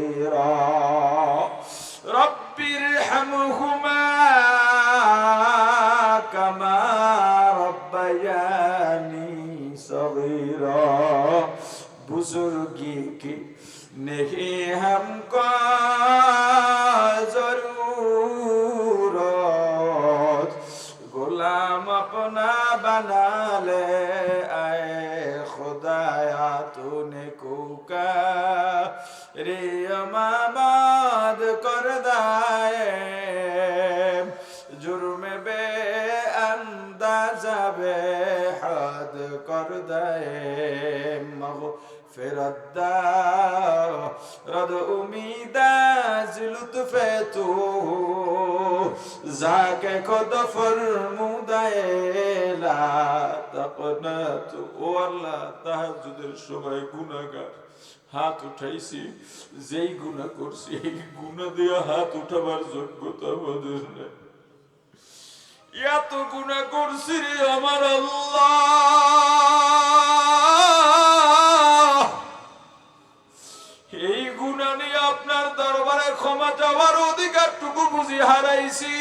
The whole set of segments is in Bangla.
صغيرا رب ارحمهما كما ربياني صغيرا بزرگی کی نہیں ہم কর দে মগফিরত দাও রদ উমিদ از হাত উঠাইছি, যেই গুণা করছি, এই গুণা দিয়ে হাত উঠাবার যোগ্যতা আমাদের নেই। এত গুণা করছি আমার আল্লাহ। এই গুণা নিয়ে আপনার দরবারে ক্ষমা যাওয়ার অধিকারটুকু বুঝি হারাইছি।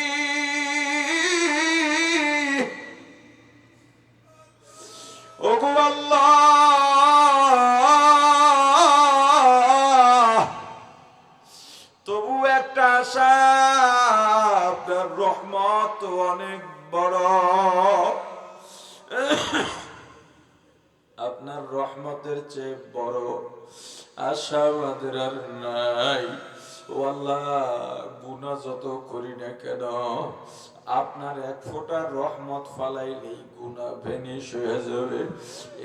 ওগো আল্লাহ। অনেক বড়। আপনার রহমতের চেয়ে বড় আশা আমাদের আর নাই। যত করি না কেন, আপনার এক ফোঁটা রহমত ফালাইলেই গুণা ভেনিশ হয়ে যাবে।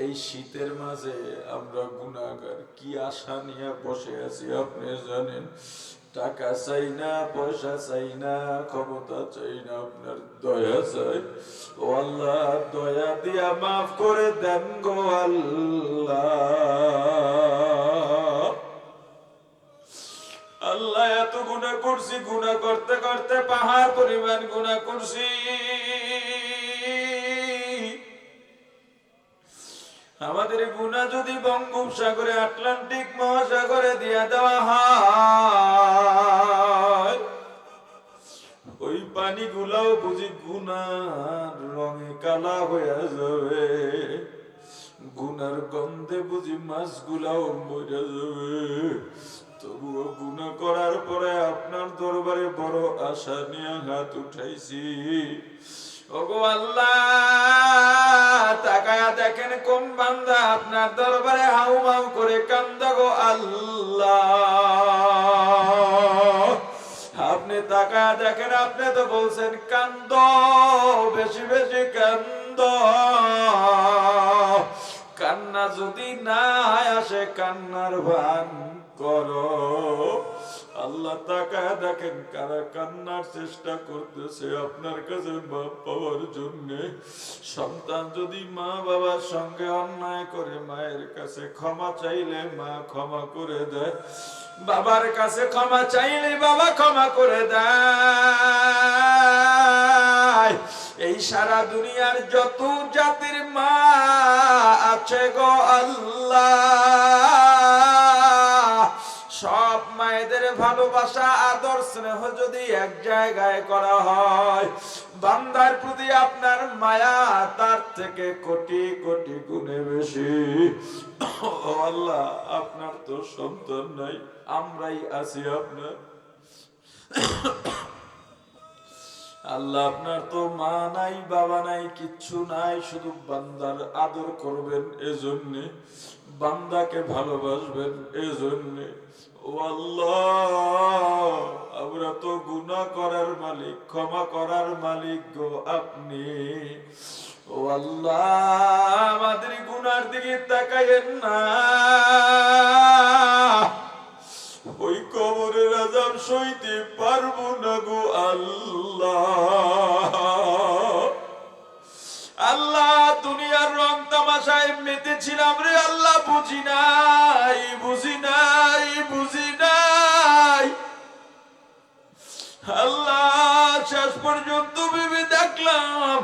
এই শীতের মাঝে আমরা গুণাগার কি আশা নিয়ে বসে আছি আপনি জানেন? টাকা চাই না পয়সা চাই না ক্ষমতা চাই না আপনার দয়া চাই। ও আল্লাহ, দয়া দিয়া মাফ করে দেন গো আল্লাহ। আল্লাহ, এত গুণা করছি, গুণা করতে করতে পাহাড় পরিমাণ গুণা করছি। আমাদের গুণা যদি বঙ্গোপসাগরে, আটলান্টিক মহাসাগরে দিয়া দেওয়া হয়, ওই পানিগুলাও বুঝি গুনার রঙে কালা হয়ে যাবে। গুনার গন্ধে বুঝি মাছগুলাও মরে যাবে। তবুও গুণা করার পরে আপনার দরবারে বড় আশা নিয়ে হাত উঠাইছি। ওগো আল্লাহ, তাকায়া দেখেন কোন বান্দা আপনার দরবারে হাউ মাউ করে কান্দা গো আল্লাহ। আপনি তাকায়া দেখেন, আপনি তো বলছেন কান্দ, বেশি বেশি কান্দ। কান্না যদি না আসে কান্নার ভান করো। আল্লাহ তাকায় দেখেন কারা কান্নার চেষ্টা করতেছে আপনার কাছে বাপ পাওয়ার জন্য। সন্তান যদি মা বাবার সঙ্গে অন্যায় করে, মায়ের কাছে ক্ষমা চাইলে মা ক্ষমা করে দেয়। বাবার কাছে ক্ষমা চাইলে বাবা ক্ষমা করে দেয়। এই সারা দুনিয়ার যত জাতির মা আছে গো আল্লাহ। ভালোবাসা, আদর স্নেহ যদি এক জায়গায় করা হয়, বান্দার প্রতি আপনার মায়া তার থেকে কোটি কোটি গুণে বেশি। আল্লাহ, আপনার তো সন্তান নাই, আমরাই আছি আপনার। আল্লাহ, আপনার তো মা নাই, বাবা নাই, কিচ্ছু নাই, শুধু বান্দার আদর করবেন এজন্যে, বান্দাকে ভালোবাসবেন এজন্যে। ও আমরা তো গুনাহ করার মালিক, ক্ষমা করার মালিক গো আপনি। ও আল্লাহ আমাদের গুনার দিকে তাকাইয়েন না। ওই কবরের আজাব সইতে পারব না গো আল্লাহ। তামাশায় মেতেছিলাম রে, আল্লাহ বুঝি নাই বুঝি নাই বুঝি নাই। আল্লাহ, শেষ পর্যন্ত ভেবে দেখলাম,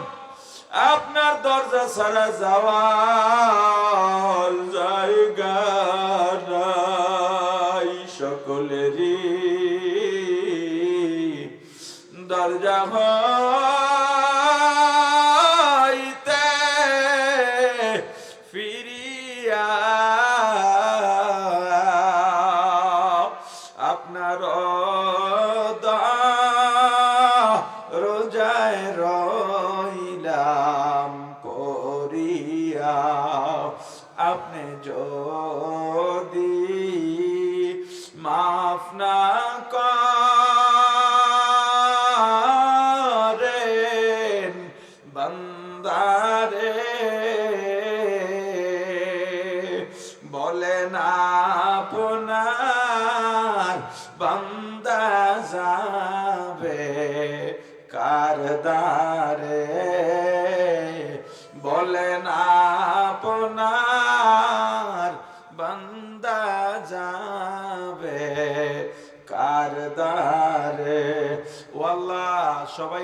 আপনার দরজা ছাড়া যাওয়ার জায়গা সকলেরই। দরজা হইতে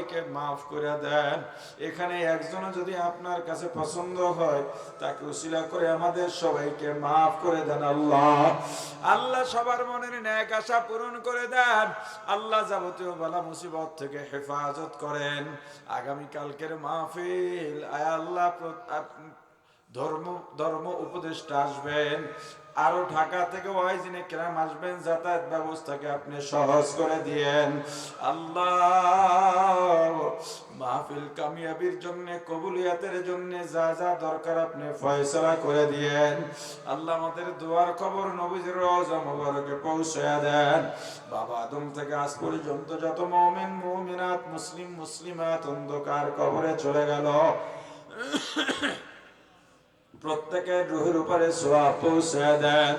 সবাইকে মাফ করে দেন। এখানে একজনও যদি আপনার কাছে পছন্দ হয়, তাকে উসিলা করে আমাদের সবাইকে মাফ করে দেন আল্লাহ। আল্লাহ সবার মনের ন্যাক আশা পূরণ করে দেন। আল্লাহ যাবতীয় বালা মুসিবত থেকে হেফাজত করেন। আগামী কালকের মাহফিল, আয় আল্লাহ ধর্ম ধর্ম উপদেষ্টা আসবেন। আরও ঢাকা থেকে ওয়াইজিনে কেরাম আসবেন, যাতায়াত ব্যবস্থাকে আপনি সহজ করে দিয়েন। আল্লাহ, মাহফিল কামিয়াবির জন্য, কবুলিয়াতের জন্য যা যা দরকার আপনি ফয়সলা করে দিয়েন। আল্লাহ আমাদের দোয়ার খবর নবীজির রওজা মুবারকে পৌঁছে দেন। বাবা আদম থেকে আজ পর্যন্ত যত মুমিন, মুমিনাত, মুসলিম, মুসলিমাত অন্ধকার কবরে চলে গেল। প্রত্যেকের রুহের উপরে সোয়া পৌঁছে দেন।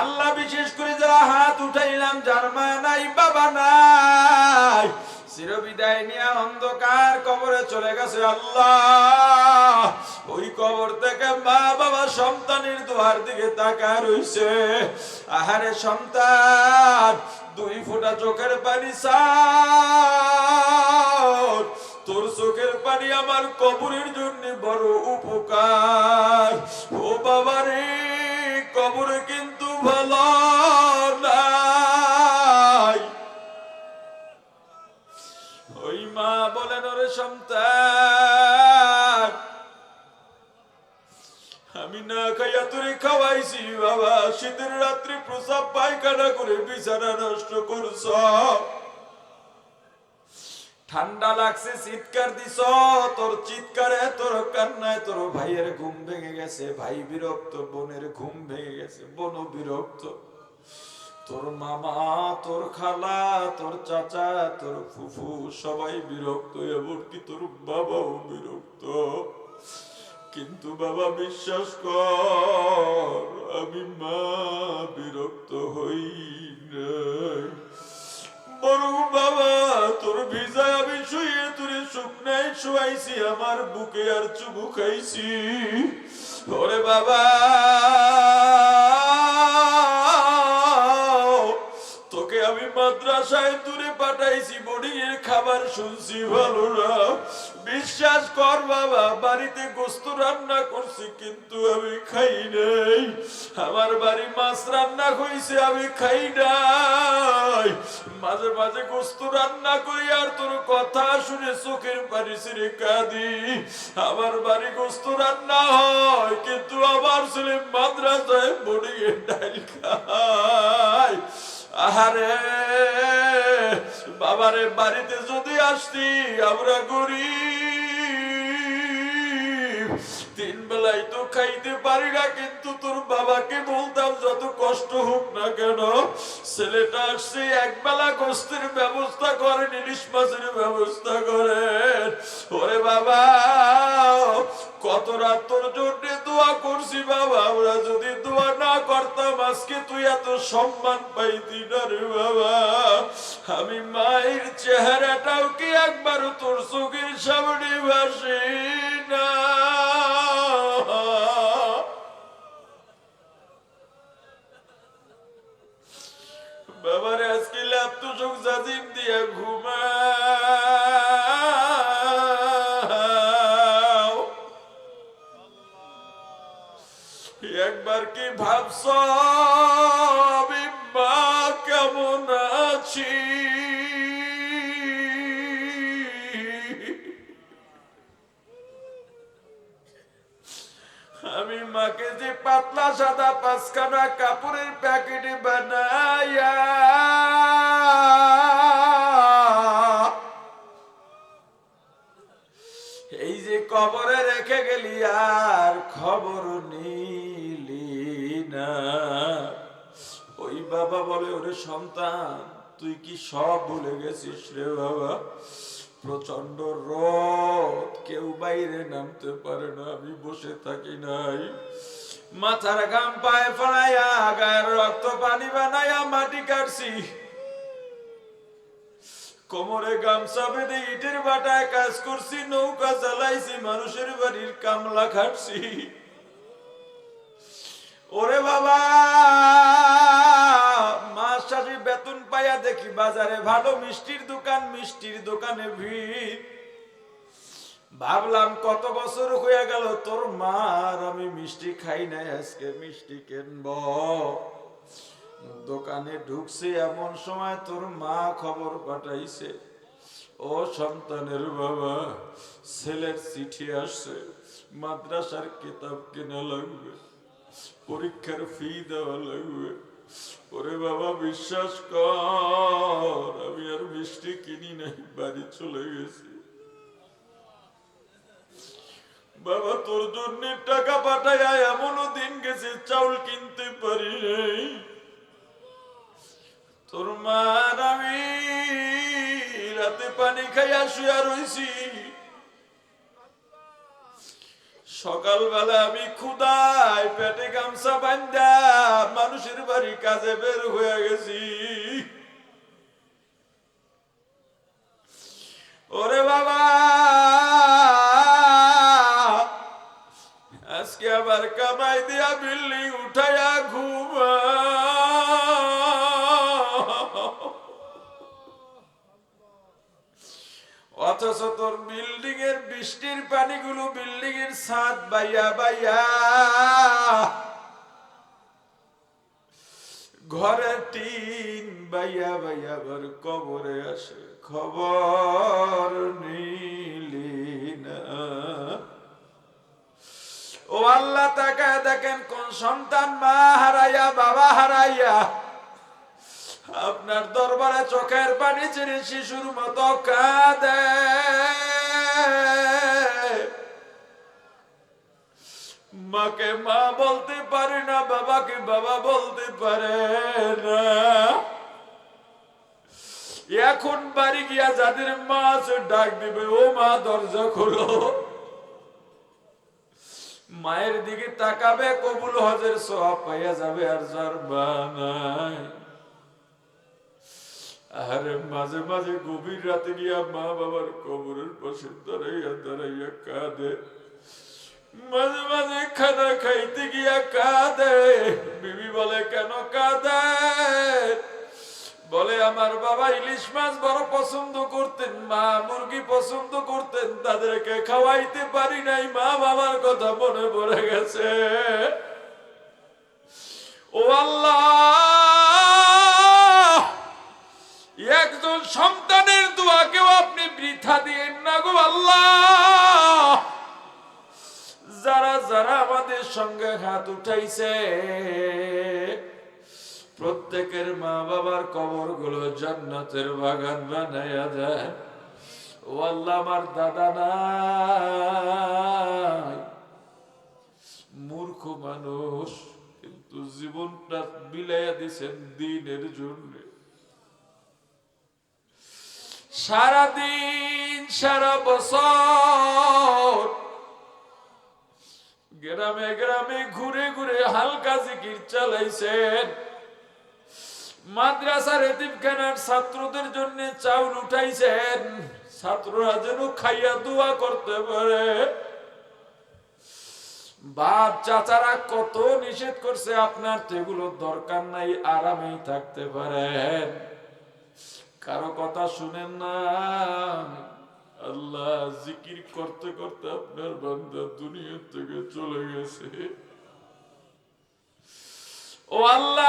আল্লাহ বিশেষ করে যারা হাত উঠাইলাম, যার মা নাই, বাবা নাই, চিরবিদায় নিয়ে অন্ধকার কবরে চলে গেছে আল্লাহ। ওই কবর থেকে মা বাবা সন্তানের দোয়ার দিকে তাকা রইছে। আহারে সন্তান, দুই ফোঁটা চোখের পানি সার তোর চোখের পানি আমার কবরের জন্য বড় উপকার। ও বাবা রে, কবরে কিন্তু ভালো ওই মা বলেন, ওরে সন্তান, আমি না খাইয়া তোরে খাওয়াইছি, বাবা। শীতের রাত্রি প্রসাব পায়খানা করে বিছানা নষ্ট করছ। ঠান্ডা লাগছে, চিৎকার দিছ। তোর চিৎকারে তোর কান্নায় তোর ভাইয়ের ঘুম ভেঙে গেছে। ভাই বিরক্ত, বোনের ঘুম ভেঙে গেছে। বোন বিরক্ত। তোর মামা, তোর খালা, তোর চাচা, তোর ফুফু সবাই বিরক্ত। এমনকি তোর বাবাও বিরক্ত। কিন্তু বাবা, বিশ্বাস কর, আমি মা বিরক্ত হই নাই। শুয়াইছি, আমার বুকে আর চুবু খাইছি। ওরে বাবা, তোকে আমি মাদ্রাসায় দূরে পাঠাইছি বডি খাবার শুনছি, ভালো না। বিশ্বাস কর বাবা, বাড়িতে গোস্ত রান্না করছি, কিন্তু আমি খাই নাই। আমার বাড়ি মাছ রান্না হয়েছে আমি খাই নাই। মাঝে মাঝে গোস্ত রান্না করি, আর তোর কথা শুনে চোখের পানি ছেড়ে কাঁদি। আমার বাড়ি গোস্ত রান্না হয়, কিন্তু আমার ছেলে মাদ্রাসায় বোর্ডিং ডাইল খায়। আহারে, বাবারে, বাড়িতে যদি আসতি, আমরা গরিব। তিন বেলায় তো খাইতে পারি না, কিন্তু তোর বাবাকে বলতাম, যত কষ্ট হোক না কেন, ছেলেটা আসছে, এক বেলা গোস্তের ব্যবস্থা করেন, ইলিশ মাছের ব্যবস্থা করেন। ওরে বাবা, কত রাত তোর জন্য দোয়া করছি, বাবা যদি দোয়া না করতাম, আজকে তুই এত সম্মান পাইতি না রে বাবা। আমি মায়ের চেহারাটাও কি একবার তোর চোখের সামনে ভাসি না? বাবারে, আজকে ল্যাপ তো চোখ দিয়া ঘুমাও আমি মা কেমন আছি? আমি মাকে যে পাতলা সাদা পাঁচখানা কাপড়ের প্যাকেটে বানাইয়া এই যে কবরে রেখে গেলি আর খবর বাবা বলে, ওরে সন্তান, তুই কি সব ভুলে গেছিস রে বাবা? প্রচণ্ড রোদ, কেউ বাইরে নামতে পারে না, আমি বসে থাকি নাই। মাথার গাম পায়ে ফড়াইয়া গায়ের রক্ত পানি বানাইয়া মাটি কাটছি। কোমরে গামছা বেঁধে ইটের বাটায় কাজ করছি, নৌকা চালাইছি, মানুষের বাড়ির কামলা খাটছি। ওরে বাবা! মাস বেতন পাইয়া দেখি বাজারে ভালো মিষ্টির দোকান, মিষ্টির দোকানে ভিড়। ভাবলাম কত বছর হয়ে গেল, তোর মার আমি মিষ্টি খাই নাই, আজকে মিষ্টি কিনব। দোকানে ঢুকছে, এমন সময় তোর মা খবর পাঠাইছে। ও সন্তানের বাবা, ছেলের চিঠি আসছে, মাদ্রাসার কিতাব কেনা লাগবে, পরীক্ষার ফি দেওয়া লাগবে। ওরে বাবা, বিশ্বাস কর, আমি আর মিষ্টি কিনি নাই, বাড়ি চলে গেছি। বাবা, তোর জন্য টাকা পাঠায় এমনও দিন গেছে, চাউল কিনতে পারি নাই। তোর মার আমি রাতে পানি খাইয়া শুয়া রইছি। সকালবেলা আমি ক্ষুদায় পেটে গামছা বান্ধা মানুষের বাড়ি কাজে বের হয়ে গেছি। ওরে বাবা! আজকে আবার কামাই দিয়া বিল্ডিং উঠাইয়া অথচ তোর বিল্ডিং এর বৃষ্টির পানিগুলো বিল্ডিং এর ছাদ বাইয়া বাইয়া। ঘরের টিন বাইয়া বাইয়া আবার কবরে আসে খবর নিলি না। ও আল্লাহ তাকায় দেখেন কোন সন্তান মা হারাইয়া, বাবা হারাইয়া। আপনার দরবারে চোখের পানি ছেড়ে শিশুর মতো কাঁদে। মাকে মা বলতে পারে না, বাবাকে বাবা বলতে পারে না। এখন বাড়ি গিয়া যাদের মা আছে, ডাক দিবে, ও মা, দরজা খোলো। মায়ের দিকে তাকাবে, কবুল হজের সব পাইয়া যাবে আর যার মা নাই। মাঝে মাঝে গভীর রাতে গিয়া মা বাবার কবরের পাশে দাঁড়াইয়া দাঁড়াইয়া কাঁদে। মাঝে মাঝে খানা খাইতে গিয়া কাঁদে। বিবি বলে, কেন কাঁদে? বলে, আমার বাবা ইলিশ মাছ বড় পছন্দ করতেন, মা মুরগি পছন্দ করতেন, তাদেরকে খাওয়াইতে পারি নাই। মা বাবার কথা মনে পড়ে গেছে। ও আল্লাহ! একজন সন্তানের দোয়াকেও আপনি বৃথা দিয়েন না গো আল্লাহ। যারা যারা আমাদের সঙ্গে হাত উঠাইছে, প্রত্যেকের মা বাবার কবরগুলো জান্নাতের বাগান বানাইয়া দেয়। ও আল্লাহ, আমার দাদা নাই। মূর্খ মানুষ, কিন্তু জীবনটা বিলাইয়া দিছেন দিনের জন্য। সারাদিন, সারা বছর গ্রামে গ্রামে ঘুরে ঘুরে হালকা জিকির চালাইছেন। মাদ্রাসার এতিমখানার ছাত্রদের জন্য চাউল উঠাইছেন। ছাত্ররা যেন খাইয়া দোয়া করতে পারে। বাপ, চাচারা কত নিষেধ করছে আপনার তো এগুলোর দরকার নাই, আরামেই থাকতে পারেন। কারও কথা শুনেন না। আল্লাহ জিকির করতে করতে আপনার বান্দা দুনিয়া থেকে চলে গেছে। ও আল্লাহ,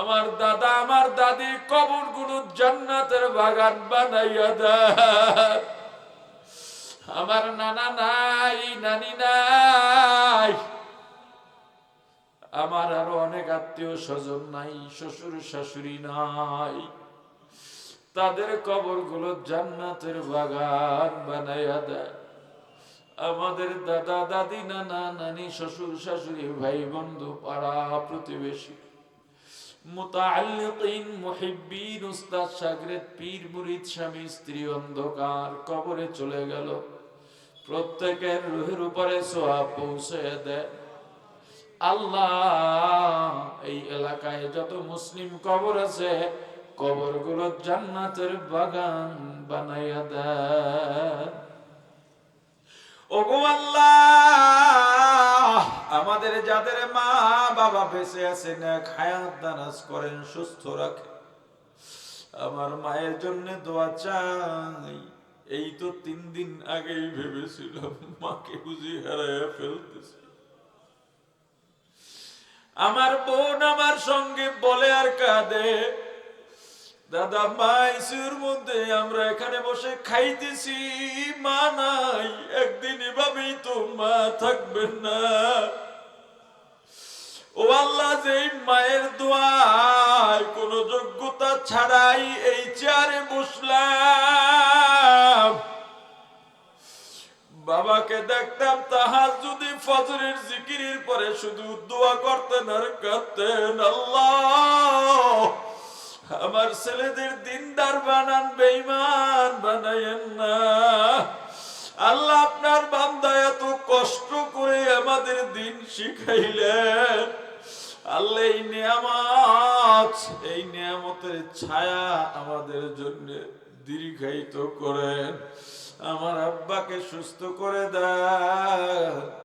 আমার দাদা, আমার দাদি কবরগুলো জান্নাতের বাগান বানাইয়া দেয় আমার নানা নাই, নানি নাই। আমার আরও অনেক আত্মীয় স্বজন নাই, শ্বশুর শাশুড়ি নাই। তাদের কবরগুলো জান্নাতের বাগান বানাইয়া দেয়। আমাদের দাদা, দাদি, নানা, নানি, শ্বশুর শাশুড়ি, ভাই, বন্ধু, পাড়া, প্রতিবেশী। মুতাআল্লিকিন, মুহিব্বিন, উস্তাদ শাগরেদ পীর, মুরিদ, স্বামী, স্ত্রী, অন্ধকার কবরে চলে গেল। প্রত্যেকের রুহের উপরে সোয়াব পৌঁছে দেয়। আল্লাহ, এই এলাকায় যত মুসলিম কবর আছে জান্নাতের বাগান বানাইয়া দেয় আল্লাহ, আমাদের যাদের মা বাবা বেঁচে আছে না খায়াত দানাজ করেন, সুস্থ রাখে আমার মায়ের জন্য দোয়া চাই। এই তো তিন দিন আগেই ভেবেছিলাম মাকে বুঝি হারাইয়া ফেলতেছি। আমার বোন আমার সঙ্গে বলে আর কাঁদে। দাদা, মাইসুর মধ্যে আমরা এখানে বসে খাইতেছি। মা নাই, একদিন এভাবেই তো মা থাকবেন না। ও আল্লাহ যে মায়ের দোয়ায় কোন যোগ্যতা ছাড়াই এই চেয়ারে বসলাম। বাবাকে দেখতাম তাহার যদি ফজরের জিকিরির পরে শুধু দোয়া করতেন আর কাঁদতেন, আল্লাহ! আমার ছেলেদের দিনদার বানান বেইমান বানায়েন না। আল্লাহ আপনার বান্দা এত কষ্ট করে আমাদের দিন শিখাইলেন। আল্লাহ, এই নিয়ামত, এই নিয়ামতের ছায়া আমাদের জন্য দীর্ঘায়িত করেন। আমার আব্বাকে সুস্থ করে দেয়